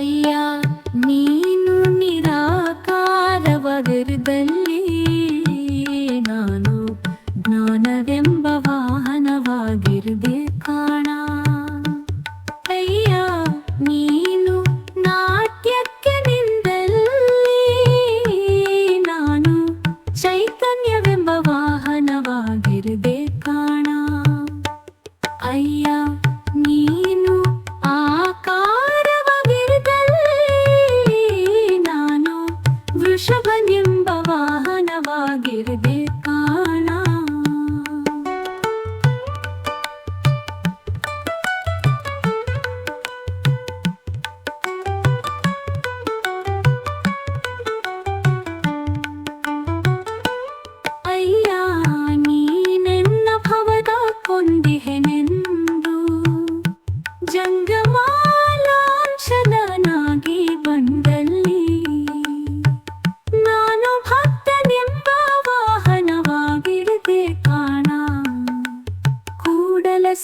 一样。bir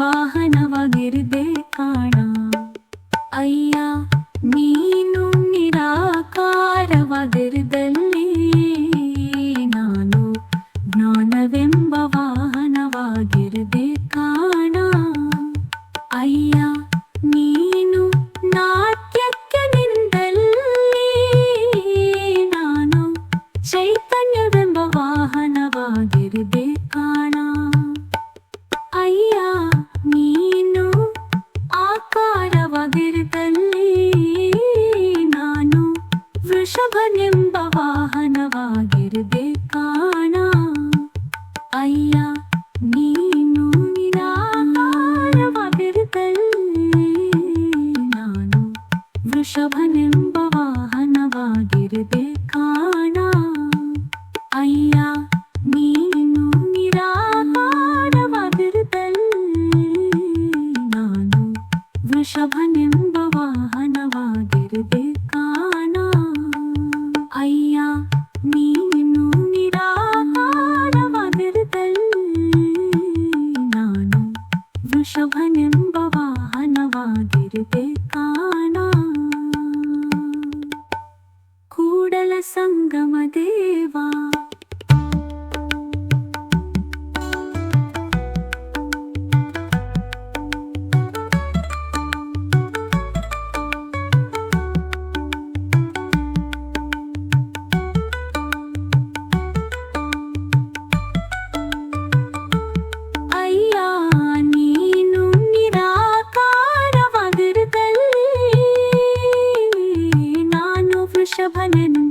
ವಾಹನವಾಗಿರದೆ ಕಾಣ ಅಯ್ಯ ನೀನು ನಿರಾಕಾರವಾಗಿರದಲ್ಲಿ ನಾನು ಜ್ಞಾನವೆಂಬ ವಾಹನವಾಗಿರದೆ ಕಾಣ. ಅಯ್ಯ ವೃಷಭನೆಂಬ ವಾಹನವಾಗಿರದೆ ಕಾಣ ಅಯ್ಯ, ನೀನು ನಿರಾಕಾರವಾಗಿರದಲ್ಲಿ ನಾನು ವೃಷಭನೆಂಬ ವಾಹನವಾಗಿರದೆ ಕಾಣ ಅಯ್ಯ, ನೀನು ನಿರಾಕಾರವಾಗಿರದಲ್ಲಿ ನಾನು ವೃಷಭನೆಂಬ ವಾಹನವಾಗಿರದೆ ಕಾಣ ನಾನು ವೃಷಭನೆಂಬ ವಾಹನವಾಗಿರದೆ అనంత